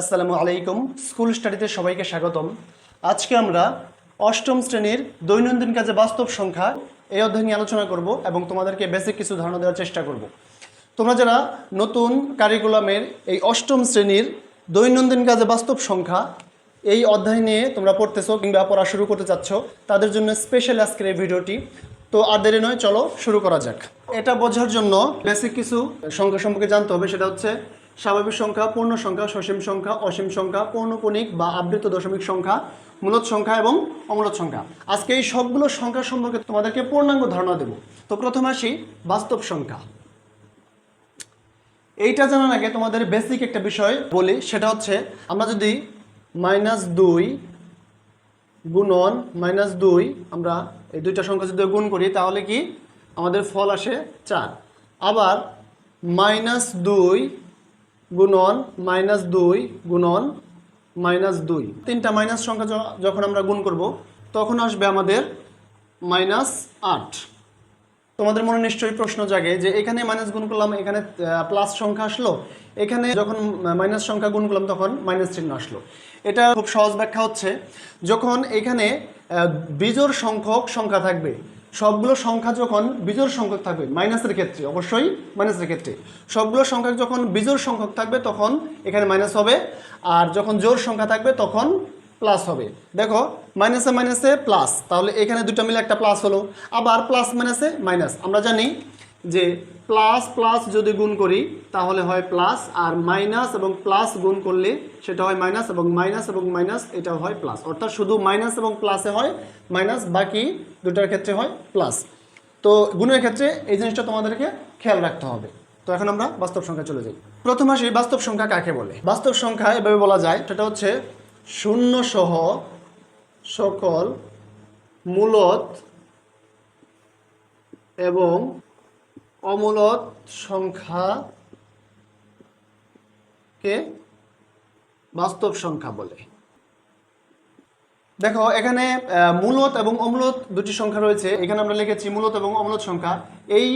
আসসালামু আলাইকুম। স্কুল স্টাডিতে সবাইকে স্বাগতম। আজকে আমরা অষ্টম শ্রেণির দৈনন্দিন কাজে বাস্তব সংখ্যা এই অধ্যায় নিয়ে আলোচনা করব এবং তোমাদেরকে বেসিক কিছু ধারণা দেওয়ার চেষ্টা করব। তোমরা যারা নতুন কারিকুলামের এই অষ্টম শ্রেণির দৈনন্দিন কাজে বাস্তব সংখ্যা এই অধ্যায় নিয়ে তোমরা পড়তেছো কিংবা পড়া শুরু করতে চাচ্ছ, তাদের জন্য স্পেশাল আজকের এই ভিডিওটি। তো আর দেরি নয়, চলো শুরু করা যাক। এটা বোঝার জন্য বেসিক কিছু সংখ্যা সম্পর্কে জানতে হবে, সেটা হচ্ছে স্বাভাবিক সংখ্যা, পূর্ণ সংখ্যা, সসীম সংখ্যা, অসীম সংখ্যা পৌনপণিক বা আবৃত দশমিক সংখ্যা, মূলত সংখ্যা এবং অমূলত সংখ্যা। আজকে এই সবগুলো সংখ্যা সম্পর্কে তোমাদেরকে পূর্ণাঙ্গ ধারণা দেব। তো প্রথমে আসি বাস্তব সংখ্যা। এইটা জানার আগে তোমাদের বেসিক একটা বিষয় বলি, সেটা হচ্ছে আমরা যদি মাইনাস দুই গুণন মাইনাস দুই আমরা এই দুইটা সংখ্যা যদি গুণ করি, তাহলে কি আমাদের ফল আসে চার। আবার মাইনাস দুই গুণন মাইনাস দুই গুণন মাইনাস দুই। তিনটা মাইনাস সংখ্যা যখন আমরা গুণ করব, তখন আসবে আমাদের মাইনাস আট। তোমাদের মনে নিশ্চয়ই প্রশ্ন জাগে যে এখানে মাইনাস গুণ করলাম, এখানে প্লাস সংখ্যা আসলো। এখানে যখন মাইনাস সংখ্যা গুণ করলাম তখন মাইনাস চিহ্ন আসলো। এটা খুব সহজ ব্যাখ্যা হচ্ছে, যখন এখানে বিজোড় সংখ্যক সংখ্যা থাকবে, সবগুলো সংখ্যা যখন বিজোড় সংখ্যক থাকবে, মাইনাসের ক্ষেত্রে, অবশ্যই মাইনাসের ক্ষেত্রে, সবগুলো সংখ্যা যখন বিজোড় সংখ্যক থাকবে তখন এখানে মাইনাস হবে, আর যখন জোর সংখ্যা থাকবে তখন প্লাস হবে। দেখো, মাইনাসে মাইনাসে প্লাস, তাহলে এখানে দুটো মিলে একটা প্লাস হলো, আবার প্লাস মাইনাসে মাইনাস, আমরা জানি যে প্লাস প্লাস যদি গুণ করি, তাহলে হয় প্লাস আর মাইনাস এবং প্লাস গুণ করলে সেটা হয় মাইনাস এবং মাইনাস এবং মাইনাস এটাও হয় প্লাস অর্থাৎ শুধু মাইনাস এবং প্লাসে হয় মাইনাস বাকি দুটার ক্ষেত্রে হয় প্লাস তো গুণের ক্ষেত্রে এই জিনিসটা তোমাদেরকে খেয়াল রাখতে হবে। তো এখন আমরা বাস্তব সংখ্যা চলে যাই। প্রথম আসি, বাস্তব সংখ্যা কাকে বলে? বাস্তব সংখ্যা এভাবে বলা যায়, সেটা হচ্ছে শূন্য সহ সকল মূলত এবং অমূলত সংখ্যাকে বাস্তব সংখ্যা বলে। দেখো, এখানে মূলত এবং অমূলত দুটি সংখ্যা রয়েছে। এখানে আমরা লিখেছি মূলত এবং অমূলত সংখ্যা। এই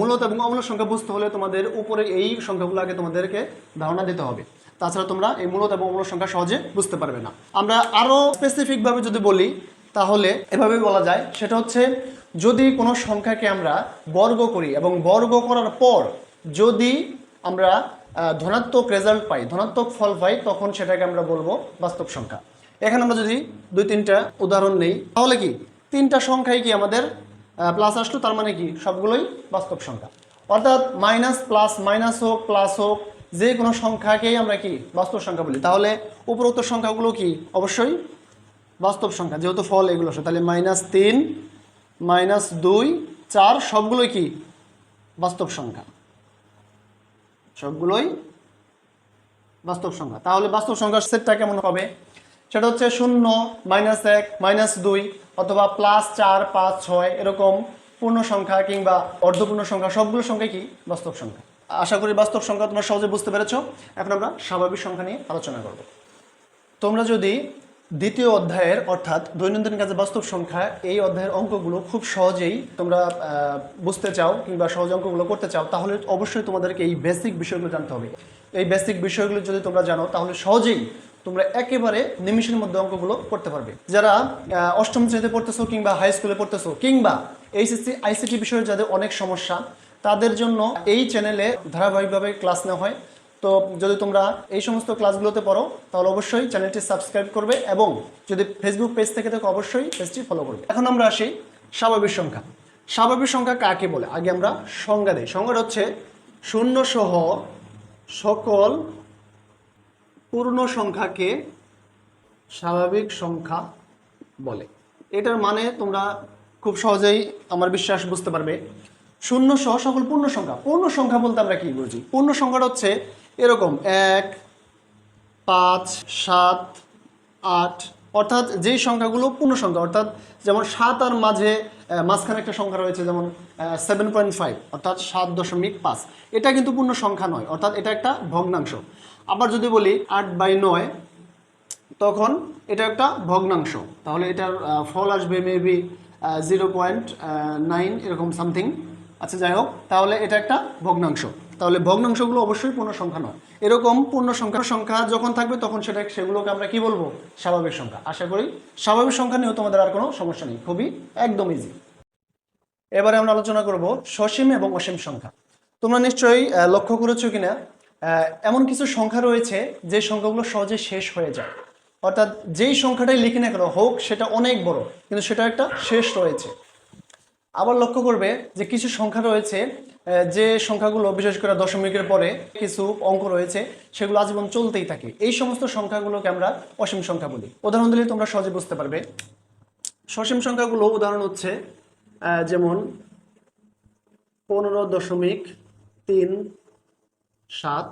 মূলত এবং অমূলত সংখ্যা বুঝতে হলে তোমাদের উপরে এই সংখ্যাগুলো আগে তোমাদেরকে ধারণা দিতে হবে। তাছাড়া তোমরা এই মূলত এবং অমূলত সংখ্যা সহজে বুঝতে পারবে না। আমরা আরও স্পেসিফিকভাবে যদি বলি তাহলে এভাবে বলা যায়, সেটা হচ্ছে যদি কোনো সংখ্যাকে আমরা বর্গ করি এবং বর্গ করার পর যদি আমরা ধনাত্মক রেজাল্ট পাই, ধনাত্মক ফল পাই, তখন সেটাকে আমরা বলব বাস্তব সংখ্যা। এখানে আমরা যদি দুই তিনটা উদাহরণ নেই, তাহলে কি? তিনটা সংখ্যাই কি আমাদের প্লাস আসলো, তার মানে কি? সবগুলোই বাস্তব সংখ্যা। অর্থাৎ মাইনাস প্লাস মাইনাস হোক প্লাস হোক, যে কোনো সংখ্যাকেই আমরা কি বাস্তব সংখ্যা বলি। তাহলে উপরোক্ত সংখ্যাগুলো কি? অবশ্যই বাস্তব সংখ্যা, যেহেতু ফল এগুলো তাহলে মাইনাস তিন মাইনাস দুই, চার, সবগুলোই কি? বাস্তব সংখ্যা। সবগুলোই বাস্তব সংখ্যা। তাহলে বাস্তব সংখ্যার সেটটা কেমন হবে? সেটা হচ্ছে শূন্য মাইনাস এক মাইনাস দুই, অথবা প্লাস চার, পাঁচ, ছয়, এরকম পূর্ণ সংখ্যা কিংবা অর্ধপূর্ণ সংখ্যা, সবগুলো সংখ্যা কি? বাস্তব সংখ্যা। আশা করি বাস্তব সংখ্যা তোমরা সহজে বুঝতে পেরেছ। এখন আমরা স্বাভাবিক সংখ্যা নিয়ে আলোচনা করব। তোমরা যদি দ্বিতীয় অধ্যায়ের, অর্থাৎ দৈনন্দিন কাজে বাস্তব সংখ্যা, এই অধ্যায়ের অঙ্কগুলো খুব সহজেই তোমরা বুঝতে চাও কিংবা সহজ অঙ্কগুলো করতে চাও, তাহলে অবশ্যই তোমাদেরকে এই বেসিক বিষয়গুলো জানতে হবে। এই বেসিক বিষয়গুলো যদি তোমরা জানো, তাহলে সহজেই তোমরা একেবারে নিমিষের মধ্যে অঙ্কগুলো করতে পারবে। যারা অষ্টম শ্রেণীতে পড়তেছো কিংবা হাই স্কুলে পড়তেছো, কিংবা এইচএসসি, আইসিটি বিষয়ে যাদের অনেক সমস্যা, তাদের জন্য এই চ্যানেলে ধারাবাহিকভাবে ক্লাস নেওয়া হয়। তো যদি তোমরা এই সমস্ত ক্লাসগুলোতে পড়ো, তাহলে অবশ্যই চ্যানেলটি সাবস্ক্রাইব করবে এবং যদি ফেসবুক পেজ থেকে থাকো অবশ্যই পেজটি ফলো করবে। এখন আমরা আসি স্বাভাবিক সংখ্যা। স্বাভাবিক সংখ্যা কাকে বলে? আগে আমরা সংজ্ঞা দিই। সংজ্ঞাটা হচ্ছে শূন্য সহ সকল পূর্ণ সংখ্যাকে স্বাভাবিক সংখ্যা বলে। এটার মানে তোমরা খুব সহজেই আমার বিশ্বাস বুঝতে পারবে। শূন্য সহ সকল পূর্ণ সংখ্যা। পূর্ণ সংখ্যা বলতে আমরা কি বুঝি? পূর্ণ সংখ্যাটা হচ্ছে এরকম এক, পাঁচ, সাত, আট, অর্থাৎ যেই সংখ্যাগুলো পূর্ণ সংখ্যা, অর্থাৎ যেমন সাত আর মাঝে মাঝখানে একটা সংখ্যা রয়েছে যেমন সেভেন পয়েন্ট ফাইভ অর্থাৎ সাত দশমিক পাঁচ। এটা কিন্তু পূর্ণ সংখ্যা নয়, অর্থাৎ এটা একটা ভগ্নাংশ। আবার যদি বলি আট বাই নয়, তখন এটা একটা ভগ্নাংশ। তাহলে এটার ফল আসবে মেবি জিরো পয়েন্ট নাইন এরকম সামথিং আচ্ছা যাই হোক, তাহলে এটা একটা ভগ্নাংশ। তাহলে ভগ্নাংশগুলো অবশ্যই পূর্ণ সংখ্যা নয়। এরকম পূর্ণ সংখ্যা সংখ্যা যখন থাকবে তখন সেটা সেগুলোকে আমরা কি বলব? স্বাভাবিক সংখ্যা। আশা করি স্বাভাবিক সংখ্যা নিয়েও তোমাদের আর কোনো সমস্যা নেই। খুবই একদম ইজি এবারে আমরা আলোচনা করব সসীম এবং অসীম সংখ্যা। তোমরা নিশ্চয়ই লক্ষ্য করেছ কিনা? এমন কিছু সংখ্যা রয়েছে যে সংখ্যাগুলো সহজে শেষ হয়ে যায়। অর্থাৎ যেই সংখ্যাটাই লিখি না কেন, হোক সেটা অনেক বড়, কিন্তু সেটা একটা শেষ রয়েছে। আবার লক্ষ্য করবে যে কিছু সংখ্যা রয়েছে যে সংখ্যাগুলো বিশেষ করে দশমিকের পরে কিছু অঙ্ক রয়েছে, সেগুলো আজীবন চলতেই থাকে। এই সমস্ত সংখ্যাগুলোকে আমরা অসীম সংখ্যা বলি। উদাহরণ দিলে তোমরা সহজে বুঝতে পারবে। সসীম সংখ্যাগুলো উদাহরণ হচ্ছে যেমন পনেরো দশমিক তিন সাত,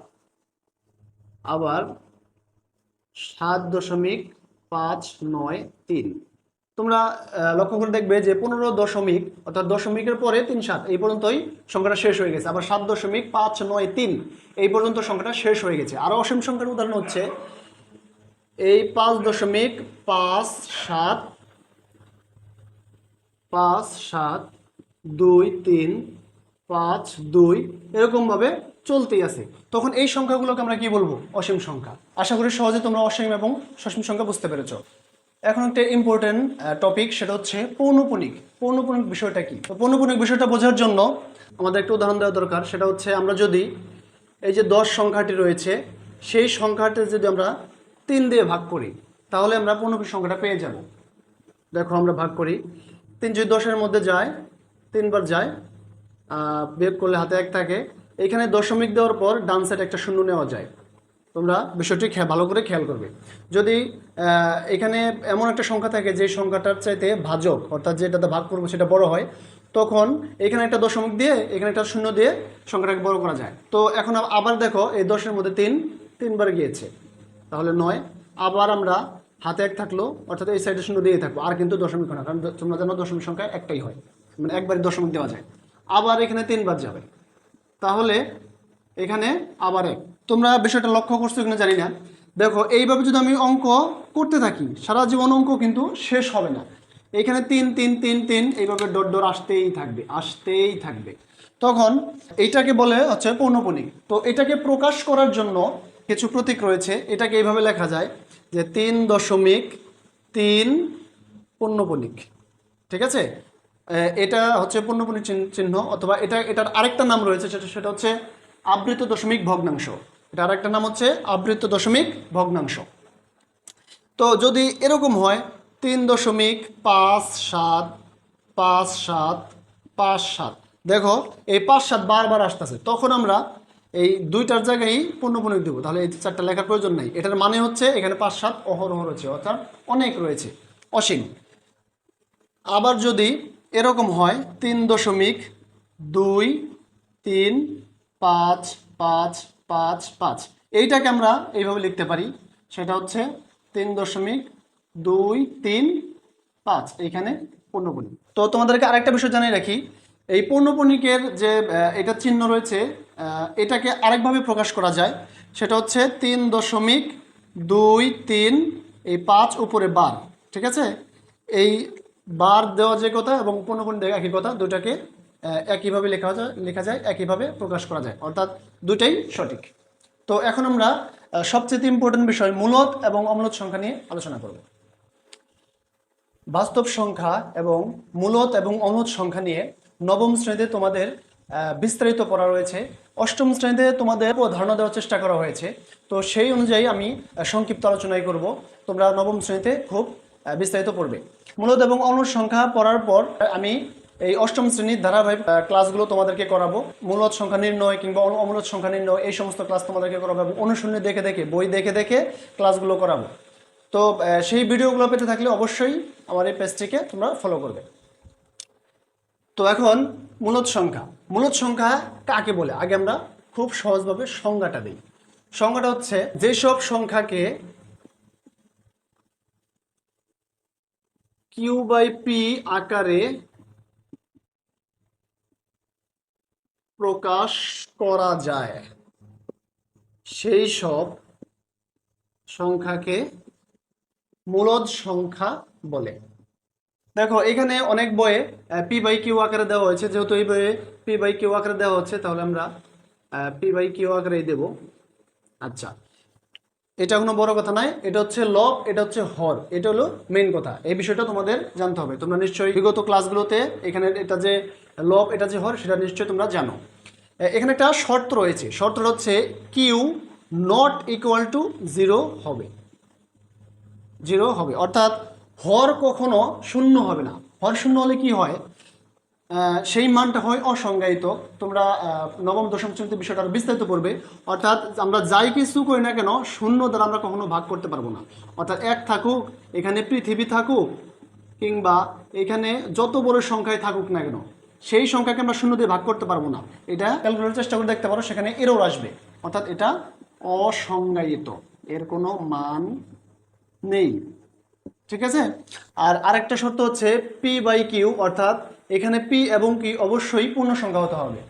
আবার সাত দশমিক পাঁচ নয় তিন। তোমরা লক্ষ্য করে দেখবে যে পনেরো দশমিক, অর্থাৎ দশমিকের পরে তিন সাত, এই পর্যন্তই সংখ্যাটা শেষ হয়ে গেছে। আবার সাত দশমিক পাঁচ নয় তিন, এই পর্যন্ত সংখ্যাটা শেষ হয়ে গেছে। আরও অসীম সংখ্যার উদাহরণ হচ্ছে, এই পাঁচ দশমিক পাঁচ সাত পাঁচ সাত দুই তিন, পাঁচ দুই, এরকমভাবে চলতেই আছে। তখন এই সংখ্যাগুলোকে আমরা কি বলব? অসীম সংখ্যা। আশা করি সহজে তোমরা অসীম এবং সসীম সংখ্যা বুঝতে পেরেছ। এখন একটা ইম্পর্টেন্ট টপিক সেটা হচ্ছে পৌনপুনিক। পৌনপুনিক বিষয়টা কি? তো পৌনপুনিক বিষয়টা বোঝার জন্য আমাদের একটা উদাহরণ দেওয়া দরকার, সেটা হচ্ছে আমরা যদি এই যে দশ সংখ্যাটি রয়েছে, সেই সংখ্যাটি যদি আমরা তিন দিয়ে ভাগ করি, তাহলে আমরা পৌনপুনিক সংখ্যাটা পেয়ে যাব। দেখো আমরা ভাগ করি। তিন যদি দশের মধ্যে যায়, তিনবার যায় বিয়োগ করলে হাতে এক থাকে। এখানে দশমিক দেওয়ার পর ডান সাইড একটা শূন্য নেওয়া যায়। তোমরা বিষয়টি ভালো করে খেয়াল করবে। যদি এখানে এমন একটা সংখ্যা থাকে যে সংখ্যাটার চাইতে ভাজক, অর্থাৎ যেটাতে ভাগ করব সেটা বড় হয়, তখন এখানে একটা দশমিক দিয়ে, এখানে একটা শূন্য দিয়ে সংখ্যাটাকে বড় করা যায়। তো এখন আবার দেখো, এই দশের মধ্যে তিন, তিনবার গিয়েছে। তাহলে নয়, আবার আমরা হাতে এক থাকল, অর্থাৎ এই সাইডে শূন্য দিয়ে থাকব। আর কিন্তু দশমিক না, কারণ তোমরা জানো দশমিক সংখ্যা একটাই হয়। মানে একবারই দশমিক দেওয়া যায়। আবার এখানে তিনবার যাবে। তাহলে এখানে আবার এক। তোমরা বিষয়টা লক্ষ্য করছ কিনা জানি না। দেখো, এইভাবে যদি আমি অঙ্ক করতে থাকি, সারা জীবন অঙ্ক কিন্তু শেষ হবে না। এখানে তিন তিন তিন তিন, এইভাবে ডট ডট আসতেই থাকবে আসতেই থাকবে। তখন এইটাকে বলে হচ্ছে পৌনপণিক। তো এটাকে প্রকাশ করার জন্য কিছু প্রতীক রয়েছে। এটাকে এইভাবে লেখা যায় যে তিন দশমিক তিন পণ্যপণিক ঠিক আছে? এটা হচ্ছে পণ্যপণিক চিহ্ন- চিহ্ন, অথবা এটা, এটার আরেকটা নাম রয়েছে, সেটা সেটা হচ্ছে আবৃত দশমিক ভগ্নাংশ। এটা আরেকটা নাম হচ্ছে আবৃত দশমিক ভগ্নাংশ। তো যদি এরকম হয়, তিন দশমিক পাঁচ সাত পাঁচ সাত পাঁচ সাত। দেখো, এই পাঁচ সাত বারবার আসতেছে। তখন আমরা এই দুইটার জায়গায় পূর্ণপণিক দেবো তাহলে এই চারটা লেখার প্রয়োজন নাই। এটার মানে হচ্ছে এখানে পাঁচ সাত অহরহ রয়েছে, অর্থাৎ অনেক রয়েছে। অসীম। আবার যদি এরকম হয়, তিন দশমিক দুই, তিন, পাঁচ পাঁচ পাঁচ পাঁচ। এইটাকে আমরা এইভাবে লিখতে পারি। সেটা হচ্ছে তিন দশমিক দুই তিন পাঁচ। এইখানে পূর্ণপণিক। তো তোমাদেরকে আরেকটা বিষয় জানিয়ে রাখি। এই পূর্ণপণিকের যে এটা চিহ্ন রয়েছে এটাকে আরেকভাবে প্রকাশ করা যায়। সেটা হচ্ছে তিন দশমিক দুই তিন, এই পাঁচ উপরে বার। ঠিক আছে? এই বার দেওয়া যে কথা এবং পূর্ণপূর্ণ দেওয়া একই কথা দুটাকে একইভাবে লেখা যায় লেখা যায়, একইভাবে প্রকাশ করা যায়। অর্থাৎ দুটাই সঠিক। তো এখন আমরা সবচেয়ে ইম্পর্টেন্ট বিষয় মূলত এবং অমূলত সংখ্যা নিয়ে আলোচনা করব। বাস্তব সংখ্যা এবং মূলত এবং অমূলত সংখ্যা নিয়ে নবম শ্রেণীতে তোমাদের বিস্তারিত পড়া রয়েছে। অষ্টম শ্রেণীতে তোমাদের ধারণা দেওয়ার চেষ্টা করা হয়েছে। তো সেই অনুযায়ী আমি সংক্ষিপ্ত আলোচনাই করব। তোমরা নবম শ্রেণীতে খুব বিস্তারিত পড়বে। মূলত এবং অমূলত সংখ্যা পড়ার পর আমি এই অষ্টম শ্রেণির ধারাবাহিক ক্লাসগুলো তোমাদেরকে করাবো। মূলত সংখ্যা নির্ণয় কিংবা অমূলত সংখ্যা নির্ণয়, এই সমস্ত ক্লাস তোমাদেরকে করাবো এবং অনুশূন্য দেখে দেখে, বই দেখে দেখে ক্লাসগুলো করাবো। তো সেই ভিডিওগুলো পেতে থাকলে অবশ্যই আমার এই পেজটিকে তোমরা ফলো করবে। তো এখন মূলত সংখ্যা। মূলত সংখ্যা কাকে বলে? আগে আমরা খুব সহজভাবে সংজ্ঞাটা দিই। সংজ্ঞাটা হচ্ছে, যেসব সংখ্যাকে কিউ বাই পি আকারে প্রকাশ করা যায়। সেই সব সংখ্যাকে মূলদ সংখ্যা বলে। দেখো, এখানে অনেক বইয়ে পি বাই কিউ আকারে দেওয়া হয়েছে। যেহেতু এই বইয়ে পি বাই কিউ আকারে দেওয়া হচ্ছে, তাহলে আমরা পি বাই কিউ আকারেই দেবো। আচ্ছা এটা কোনো বড় কথা নয়। এটা হচ্ছে লব, এটা হচ্ছে হর, এটা হলো মেন কথা। এই বিষয়টা তোমাদের জানতে হবে। তোমরা নিশ্চয়ই বিগত ক্লাসগুলোতে এখানে এটা যে লব এটা যে হর সেটা নিশ্চয়ই তোমরা জানো। এখানে একটা শর্ত রয়েছে। শর্তটা হচ্ছে Q not equal to zero হবে। জিরো হবে। অর্থাৎ হর কখনো শূন্য হবে না। হর শূন্য হলে কি হয়? সেই মানটা হয় অসংজ্ঞায়িত। তোমরা নবম, দশম শ্রেণীতে বিষয়টা বিস্তারিত পড়বে। অর্থাৎ আমরা যাই কিছু করি না কেন, শূন্য দ্বারা আমরা কখনো ভাগ করতে পারব না। অর্থাৎ এক থাকুক, এখানে পৃথিবী থাকুক, কিংবা এখানে যত বড় সংখ্যায় থাকুক না কেন সেই সংখ্যাকে আমরা শূন্য দিয়ে ভাগ করতে পারব না। এটা ক্যালকুলেটর চেষ্টা করে দেখতে পারো, সেখানে এরর আসবে। অর্থাৎ এটা অসংজ্ঞায়িত। এর কোনো মান নেই। ঠিক আছে? আর আরেকটা শর্ত হচ্ছে পি বাই কিউ অর্থাৎ এখানে পি এবং কি অবশ্যই পূর্ণ সংখ্যা হতে হবে।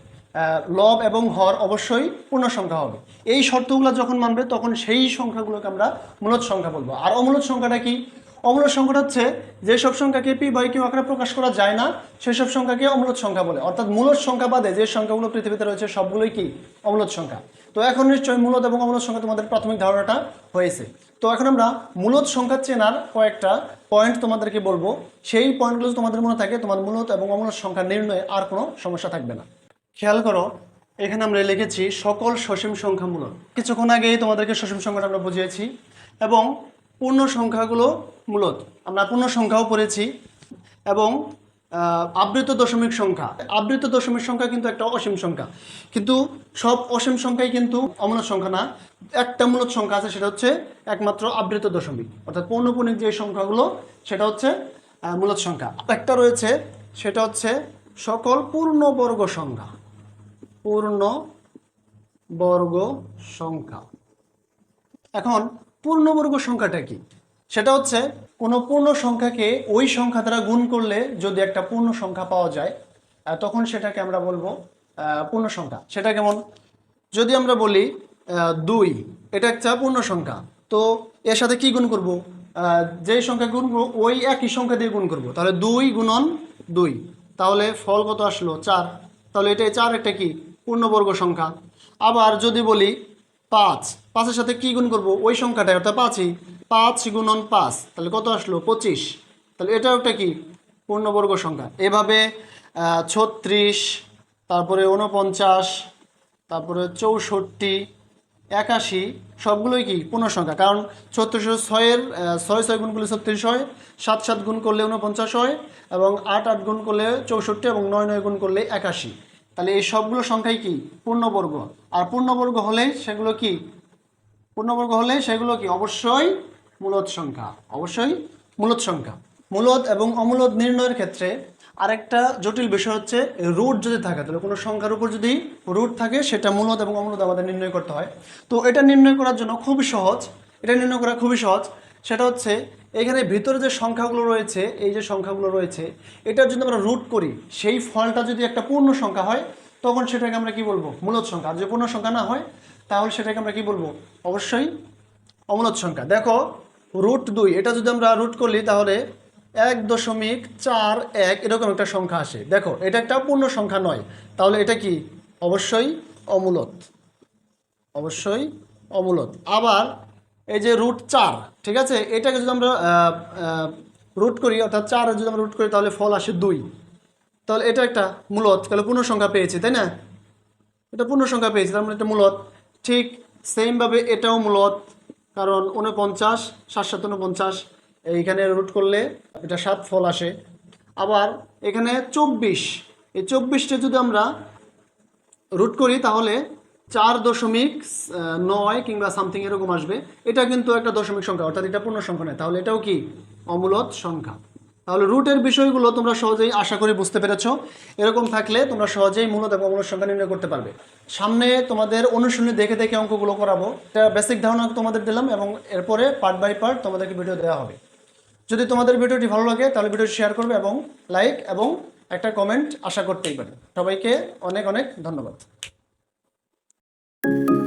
লব এবং হর অবশ্যই পূর্ণ সংখ্যা হবে। এই শর্তগুলো যখন মানবে, তখন সেই সংখ্যাগুলোকে আমরা মূলত সংখ্যা বলব। আর অমূলত সংখ্যাটা কি? অমূলত সংখ্যাটা হচ্ছে যেসব সংখ্যাকে পি বাই কিউ আকারে প্রকাশ করা যায় না, সেসব সংখ্যাকে অমূলত সংখ্যা বলে। অর্থাৎ মূলত সংখ্যা বাদে যে সংখ্যাগুলো পৃথিবীতে রয়েছে সবগুলোই কি? অমূলত সংখ্যা। তো এখন নিশ্চয়ই মূলত এবং অমূলত সংখ্যা তোমাদের প্রাথমিক ধারণাটা হয়েছে। তো এখন আমরা মূলত সংখ্যা চেনার কয়েকটা পয়েন্ট তোমাদেরকে বলব। সেই পয়েন্টগুলো তোমাদের মনে থাকে, তোমার মূলত এবং অমূলত সংখ্যা নির্ণয়ে আর কোনো সমস্যা থাকবে না। খেয়াল করো, এখানে আমরা লিখেছি সকল সসীম সংখ্যা মূলত কিছুক্ষণ আগেই তোমাদেরকে সসীম সংখ্যাটা আমরা বুঝিয়েছি। এবং পূর্ণ সংখ্যাগুলো মূলত, আমরা পূর্ণ সংখ্যাও পড়েছি এবং আবৃত দশমিক সংখ্যা। আবৃত দশমিক সংখ্যা কিন্তু একটা অসীম সংখ্যা। কিন্তু সব অসীম সংখ্যাই কিন্তু অমূলত সংখ্যা না। একটা মূলত সংখ্যা আছে, সেটা হচ্ছে একমাত্র আবৃত দশমিক। অর্থাৎ পৌনপুণিক যে সংখ্যাগুলো, সেটা হচ্ছে মূলত সংখ্যা। একটা রয়েছে, সেটা হচ্ছে সকল পূর্ণবর্গ সংখ্যা। পূর্ণ বর্গ সংখ্যা। এখন পূর্ণবর্গ সংখ্যাটা কি? সেটা হচ্ছে কোনো পূর্ণ সংখ্যাকে ওই সংখ্যা দ্বারা গুণ করলে যদি একটা পূর্ণ সংখ্যা পাওয়া যায় তখন সেটাকে আমরা বলব পূর্ণ সংখ্যা। সেটা কেমন? যদি আমরা বলি দুই, এটা একটা পূর্ণ সংখ্যা, তো এর সাথে কি গুণ করব? যেই সংখ্যা গুণ করব, ওই একই সংখ্যা দিয়ে গুণ করব। তাহলে দুই গুণন দুই, তাহলে ফল কত আসলো? চার, তাহলে এটা চার একটা কি? পূর্ণবর্গ সংখ্যা। আবার যদি বলি পাঁচ। পাঁচের সাথে কি গুণ করব? ওই সংখ্যাটা অর্থাৎ পাঁচই। পাঁচ গুণন পাঁচ, তাহলে কত আসলো? পঁচিশ। তাহলে এটাও একটা কি? পূর্ণবর্গ সংখ্যা। এভাবে ছত্রিশ, তারপরে উনপঞ্চাশ তারপরে চৌষট্টি, একাশি, সবগুলোই কি? পূর্ণ সংখ্যা কারণ ছত্রিশশো ছয়ের ছয় ছয় গুণ করলে ছত্রিশ হয়, সাত সাত গুণ করলে উনপঞ্চাশ হয়, এবং আট আট গুণ করলে চৌষট্টি, এবং নয় নয় গুণ করলে একাশি। তাহলে এই সবগুলো সংখ্যাই কি? পূর্ণবর্গ। আর পূর্ণবর্গ হলে সেগুলো কি? পূর্ণবর্গ হলে সেগুলো কি? অবশ্যই মূলত সংখ্যা। অবশ্যই মূলত সংখ্যা। মূলত এবং অমূলত নির্ণয়ের ক্ষেত্রে আরেকটা জটিল বিষয় হচ্ছে রুট যদি থাকে, তাহলে কোনো সংখ্যার উপর যদি রুট থাকে, সেটা মূলত এবং অমূলত আমাদের নির্ণয় করতে হয়। তো এটা নির্ণয় করার জন্য খুবই সহজ। এটা নির্ণয় করা খুবই সহজ। সেটা হচ্ছে এখানে ভিতরে যে সংখ্যাগুলো রয়েছে, এই যে সংখ্যাগুলো রয়েছে, এটার যদি আমরা রুট করি, সেই ফলটা যদি একটা পূর্ণ সংখ্যা হয়, তখন সেটাকে আমরা কি বলব? মূলত সংখ্যা। আর যদি পূর্ণ সংখ্যা না হয়, তাহলে সেটাকে আমরা কি বলব? অবশ্যই অমূলত সংখ্যা। দেখো রুট দুই। এটা যদি আমরা রুট করলি তাহলে এক দশমিক চার এক এরকম একটা সংখ্যা আসে। দেখো, এটা একটা পূর্ণ সংখ্যা নয়। তাহলে এটা কি? অবশ্যই অমূলত। অবশ্যই অমূলত। আবার এই যে রুট চার, ঠিক আছে? এটাকে যদি আমরা রুট করি, অর্থাৎ চার যদি আমরা রুট করি, তাহলে ফল আসে দুই। তাহলে এটা একটা মূলত তাহলে পূর্ণ সংখ্যা পেয়েছি, তাই না? এটা পূর্ণ সংখ্যা পেয়েছি, তার মানে এটা মূলত ঠিক সেমভাবে এটাও মূলত কারণ উনপঞ্চাশ সাত সাত উনপঞ্চাশ এইখানে রুট করলে এটা সাত ফল আসে। আবার এখানে চব্বিশ, এই চব্বিশটা যদি আমরা রুট করি, তাহলে চার দশমিক নয় কিংবা সামথিং এরকম আসবে। এটা কিন্তু একটা দশমিক সংখ্যা, অর্থাৎ এটা পূর্ণ সংখ্যা নয়। তাহলে এটাও কি? অমূলত সংখ্যা। তাহলে রুটের বিষয়গুলো তোমরা সহজেই আশা করি বুঝতে পেরেছ। এরকম থাকলে তোমরা সহজেই মূলত এবং অমূলত সংখ্যা নির্ণয় করতে পারবে। সামনে তোমাদের অনুশীলনী দেখে দেখে অঙ্কগুলো করাবো। এটা বেসিক ধারণা তোমাদের দিলাম এবং এরপরে পার্ট বাই পার্ট তোমাদেরকে ভিডিও দেওয়া হবে। যদি তোমাদের ভিডিওটি ভালো লাগে, তাহলে ভিডিওটি শেয়ার করবে এবং লাইক এবং একটা কমেন্ট আশা করতেই পারে। সবাইকে অনেক অনেক ধন্যবাদ। thank you